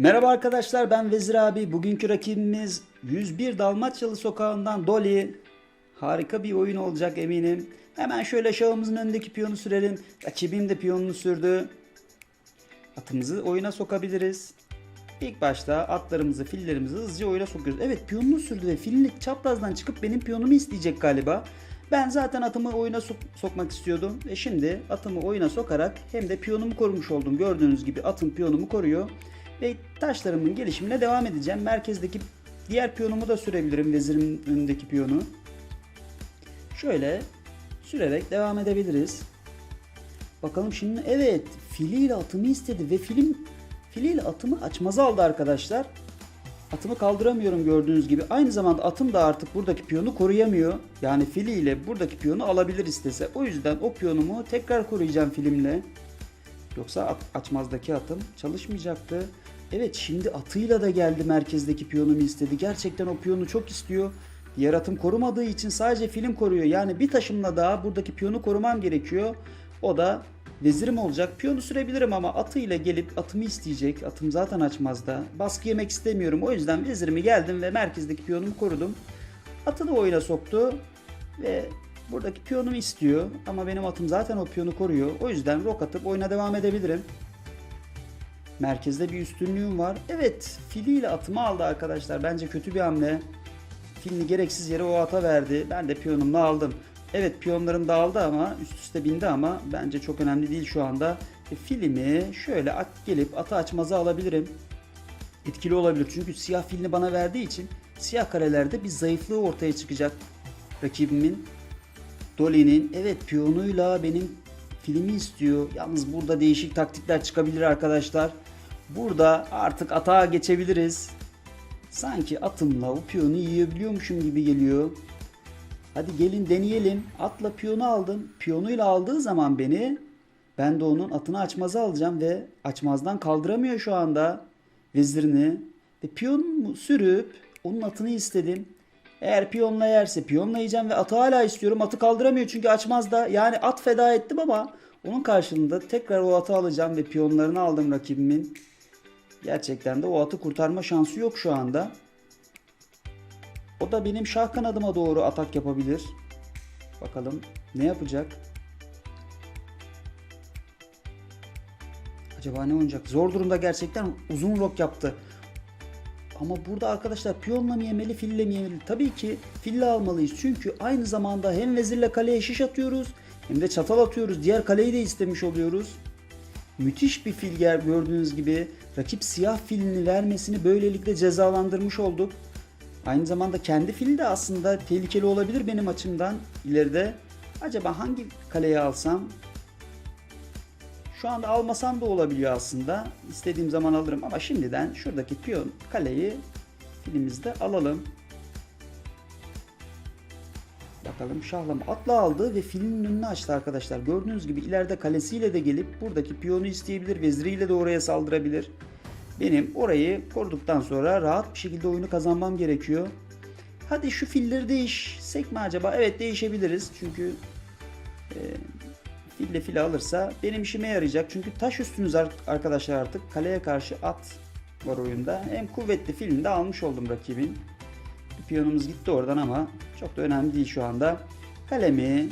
Merhaba arkadaşlar ben Vezir abi. Bugünkü rakibimiz 101 Dalmaçyalı sokağından Dolly. Harika bir oyun olacak eminim. Hemen şöyle şahımızın önündeki piyonu sürelim. Rakibim de piyonunu sürdü. Atımızı oyuna sokabiliriz. İlk başta atlarımızı, fillerimizi hızlıca oyuna sokuyoruz. Evet piyonunu sürdü ve filini çaprazdan çıkıp benim piyonumu isteyecek galiba. Ben zaten atımı oyuna sok- sokmak istiyordum. Ve şimdi atımı oyuna sokarak hem de piyonumu korumuş oldum. Gördüğünüz gibi atım piyonumu koruyor. Ve taşlarımın gelişimine devam edeceğim. Merkezdeki diğer piyonumu da sürebilirim. Vezirimin önündeki piyonu. Şöyle sürerek devam edebiliriz. Bakalım şimdi evet filiyle atımı istedi ve film filiyle atımı açmaza aldı arkadaşlar. Atımı kaldıramıyorum gördüğünüz gibi. Aynı zamanda atım da artık buradaki piyonu koruyamıyor. Yani filiyle buradaki piyonu alabilir istese. O yüzden o piyonumu tekrar koruyacağım filimle. Yoksa at, açmazdaki atım çalışmayacaktı. Evet şimdi atıyla da geldi merkezdeki piyonumu istedi. Gerçekten o piyonu çok istiyor. Diğer atım korumadığı için sadece film koruyor. Yani bir taşımla daha buradaki piyonu korumam gerekiyor. O da vezirim olacak. Piyonu sürebilirim ama atıyla gelip atımı isteyecek. Atım zaten açmazda. Baskı yemek istemiyorum. O yüzden vezirimi geldim ve merkezdeki piyonumu korudum. Atını oyuna soktu ve buradaki piyonumu istiyor. Ama benim atım zaten o piyonu koruyor. O yüzden rok atıp oyuna devam edebilirim. Merkezde bir üstünlüğüm var. Evet filiyle atımı aldı arkadaşlar. Bence kötü bir hamle. Filini gereksiz yere o ata verdi. Ben de piyonumla aldım. Evet piyonlarım dağıldı ama üst üste bindi ama bence çok önemli değil şu anda. E, filimi şöyle at gelip atı açmazı alabilirim. Etkili olabilir çünkü siyah filini bana verdiği için siyah karelerde bir zayıflığı ortaya çıkacak rakibimin. Dolly'nin evet piyonuyla benim filmi istiyor. Yalnız burada değişik taktikler çıkabilir arkadaşlar. Burada artık atağa geçebiliriz. Sanki atımla o piyonu yiyebiliyormuşum gibi geliyor. Hadi gelin deneyelim. Atla piyonu aldım. Piyonuyla aldığı zaman beni ben de onun atını açmaza alacağım ve açmazdan kaldıramıyor şu anda vezirini. Ve piyonumu sürüp onun atını istedim. Eğer piyonla yerse piyonla yiyeceğim ve atı hala istiyorum. Atı kaldıramıyor çünkü açmazda. Yani at feda ettim ama onun karşılığında tekrar o atı alacağım ve piyonlarını aldım rakibimin. Gerçekten de o atı kurtarma şansı yok şu anda. O da benim şah kanadıma doğru atak yapabilir. Bakalım ne yapacak? Acaba ne oynayacak? Zor durumda gerçekten uzun rok yaptı. Ama burada arkadaşlar piyonla mı yemeli, fille mi yemeli? Tabii ki fille almalıyız. Çünkü aynı zamanda hem vezirle kaleye şiş atıyoruz hem de çatal atıyoruz. Diğer kaleyi de istemiş oluyoruz. Müthiş bir fil gördüğünüz gibi. Rakip siyah filini vermesini böylelikle cezalandırmış olduk. Aynı zamanda kendi fili de aslında tehlikeli olabilir benim açımdan ileride. Acaba hangi kaleyi alsam? Şu anda almasam da olabiliyor aslında. İstediğim zaman alırım ama şimdiden şuradaki piyon kaleyi filimizde alalım. Bakalım şahlam atla aldı ve filmin önünü açtı arkadaşlar. Gördüğünüz gibi ileride kalesiyle de gelip buradaki piyonu isteyebilir. Veziriyle de oraya saldırabilir. Benim orayı koruduktan sonra rahat bir şekilde oyunu kazanmam gerekiyor. Hadi şu filleri değişsek mi acaba? Evet değişebiliriz. Çünkü e, fille file alırsa benim işime yarayacak. Çünkü taş üstünüz ar- arkadaşlar artık. Kaleye karşı at var oyunda. Hem kuvvetli filini de almış oldum rakibin. Bir piyonumuz gitti oradan ama çok da önemli değil şu anda. Kalemi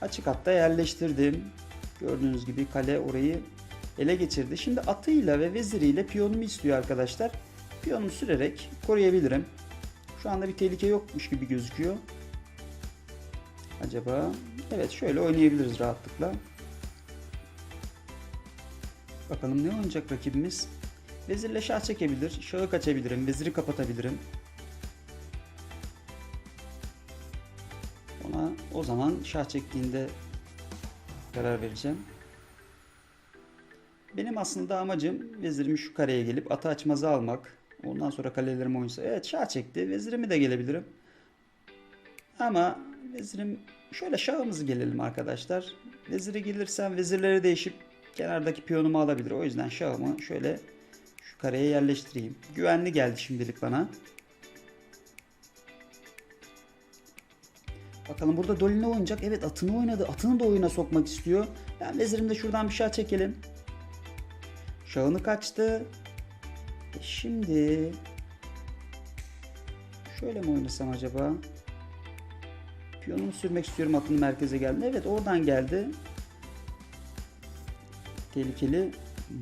açık hatta yerleştirdim. Gördüğünüz gibi kale orayı ele geçirdi. Şimdi atıyla ve veziriyle piyonumu istiyor arkadaşlar. Piyonumu sürerek koruyabilirim. Şu anda bir tehlike yokmuş gibi gözüküyor. Acaba evet şöyle oynayabiliriz rahatlıkla. Bakalım ne oynayacak rakibimiz? Vezirle şah çekebilir. Şahı kaçabilirim. Veziri kapatabilirim. Ona o zaman şah çektiğinde karar vereceğim. Benim aslında amacım vezirimi şu kareye gelip atı açmazı almak. Ondan sonra kalelerimi oynasa. Evet şah çekti. Vezirimi de gelebilirim. Ama vezirim şöyle şahımızı gelelim arkadaşlar. Vezire gelirsem vezirleri değişip kenardaki piyonumu alabilir. O yüzden şahımı şöyle şu kareye yerleştireyim. Güvenli geldi şimdilik bana. Bakalım burada Dolly ne oynayacak? Evet atını oynadı. Atını da oyuna sokmak istiyor. Ben vezirimde şuradan bir şah çekelim. Şahını kaçtı. E şimdi şöyle mi oynasam acaba? Piyonumu sürmek istiyorum atını merkeze geldi. Evet oradan geldi. Tehlikeli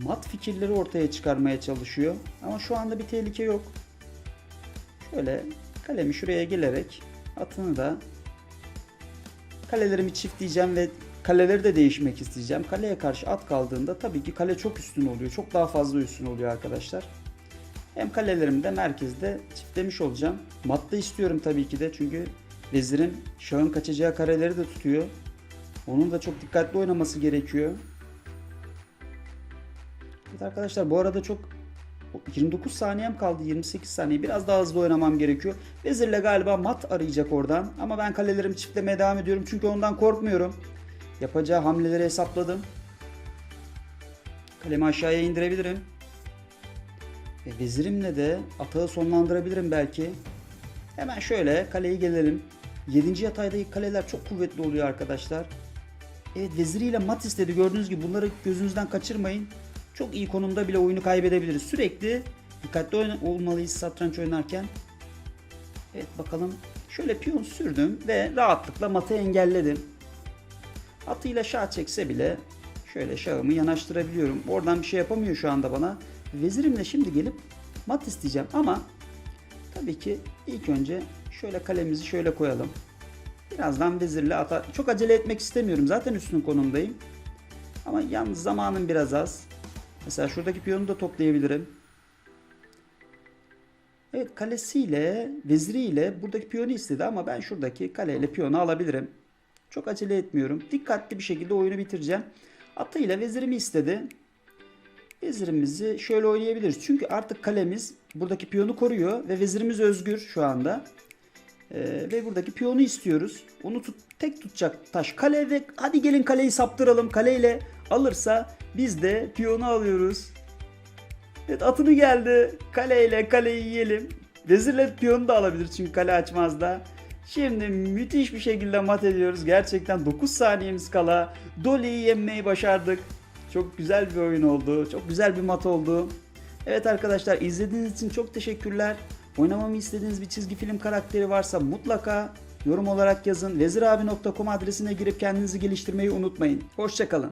mat fikirleri ortaya çıkarmaya çalışıyor. Ama şu anda bir tehlike yok. Şöyle kalemi şuraya gelerek atını da kalelerimi çiftleyeceğim ve kaleleri de değişmek isteyeceğim. Kaleye karşı at kaldığında tabii ki kale çok üstün oluyor. Çok daha fazla üstün oluyor arkadaşlar. Hem kalelerimi de merkezde çiftlemiş olacağım. Matta istiyorum tabii ki de çünkü vezirim şahın kaçacağı kareleri de tutuyor. Onun da çok dikkatli oynaması gerekiyor. Evet arkadaşlar bu arada çok 29 saniyem kaldı 28 saniye biraz daha hızlı oynamam gerekiyor. Vezirle galiba mat arayacak oradan ama ben kalelerimi çiftlemeye devam ediyorum çünkü ondan korkmuyorum. Yapacağı hamleleri hesapladım. Kalemi aşağıya indirebilirim. Ve vezirimle de atağı sonlandırabilirim belki. Hemen şöyle kaleyi gelelim. 7. yataydaki kaleler çok kuvvetli oluyor arkadaşlar. Evet veziriyle mat istedi. Gördüğünüz gibi bunları gözünüzden kaçırmayın. Çok iyi konumda bile oyunu kaybedebiliriz. Sürekli dikkatli olmalıyız satranç oynarken. Evet bakalım. Şöyle piyon sürdüm ve rahatlıkla matı engelledim. Atıyla şah çekse bile şöyle şahımı yanaştırabiliyorum. Oradan bir şey yapamıyor şu anda bana. Vezirimle şimdi gelip mat isteyeceğim ama tabii ki ilk önce şöyle kalemizi şöyle koyalım. Birazdan vezirle ata çok acele etmek istemiyorum. Zaten üstün konumdayım. Ama yalnız zamanım biraz az. Mesela şuradaki piyonu da toplayabilirim. Evet kalesiyle, veziriyle buradaki piyonu istedi ama ben şuradaki kaleyle piyonu alabilirim. Çok acele etmiyorum. Dikkatli bir şekilde oyunu bitireceğim. Atıyla vezirimi istedi. Vezirimizi şöyle oynayabiliriz. Çünkü artık kalemiz buradaki piyonu koruyor ve vezirimiz özgür şu anda. Ee, ve buradaki piyonu istiyoruz. Onu tut, tek tutacak taş kale ve hadi gelin kaleyi saptıralım. Kaleyle alırsa biz de piyonu alıyoruz. Evet atını geldi. Kaleyle kaleyi yiyelim. Vezirle piyonu da alabilir çünkü kale açmaz da. Şimdi müthiş bir şekilde mat ediyoruz. Gerçekten 9 saniyemiz kala Dolly'yi yenmeyi başardık. Çok güzel bir oyun oldu. Çok güzel bir mat oldu. Evet arkadaşlar izlediğiniz için çok teşekkürler. Oynamamı istediğiniz bir çizgi film karakteri varsa mutlaka yorum olarak yazın. Vezirabi.com adresine girip kendinizi geliştirmeyi unutmayın. Hoşçakalın.